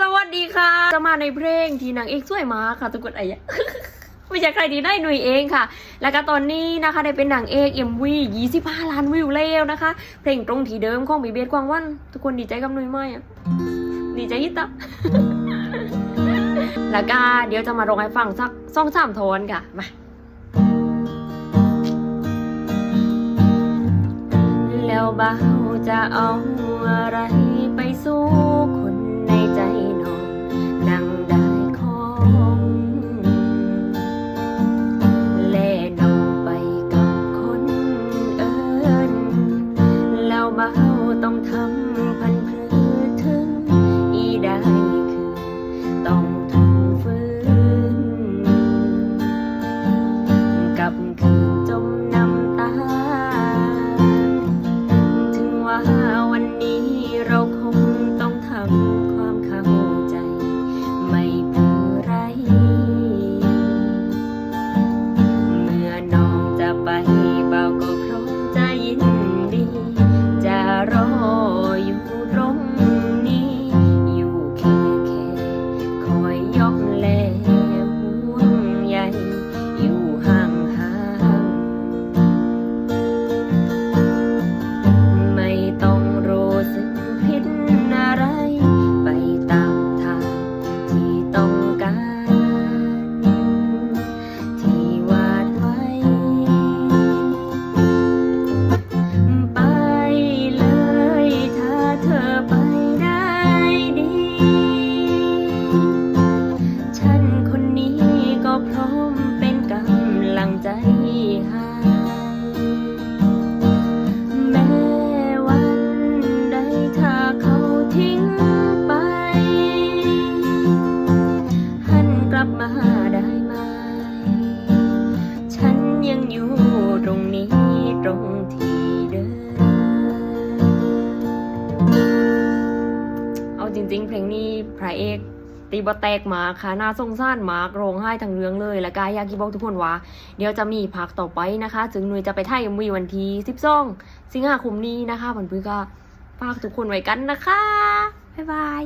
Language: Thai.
สวัสดีค่ะ จะมาในเพลงที่นางเอกสวยมากค่ะทุกคนไอ้ยะไม่ใช่ใครที่ได้หนุ่ยเองค่ะ แล้วก็ตอนนี้นะคะได้เป็นนางเอก MV 25ล้านวิวแล้วนะคะ เพลงตรงที่เดิมของบีเบสกวางวัน ทุกคนดีใจกับหนุ่ยไหมอะดีใจยิ่ตะแล้วก็เดี๋ยวจะมาร้องให้ฟังสักสองสามโทนค่ะ มาแล้วเบาจะเอาอะไรไป ของเล่น้องไปกับคนเอิญแล้วเบาต้องทำพันพืชถึงอีได้คือต้องทนฝืนกับคืนจมน้ำตา ตรงที่เดิมเอาจริง ๆ เพลงนี้พระเอกตีบอแตกมาค่ะน่าสงสารมากร้องไห้ทั้งเรื่องเลย และกายากิบอกทุกคนว่า เดี๋ยวจะมีพักต่อไปนะคะจึงหนุยจะไปถ่ายมวีวันที่12สิงหาคมนี้นะคะเพื่อนๆก็ฝากทุกคนไว้กันนะคะ บ๊ายบาย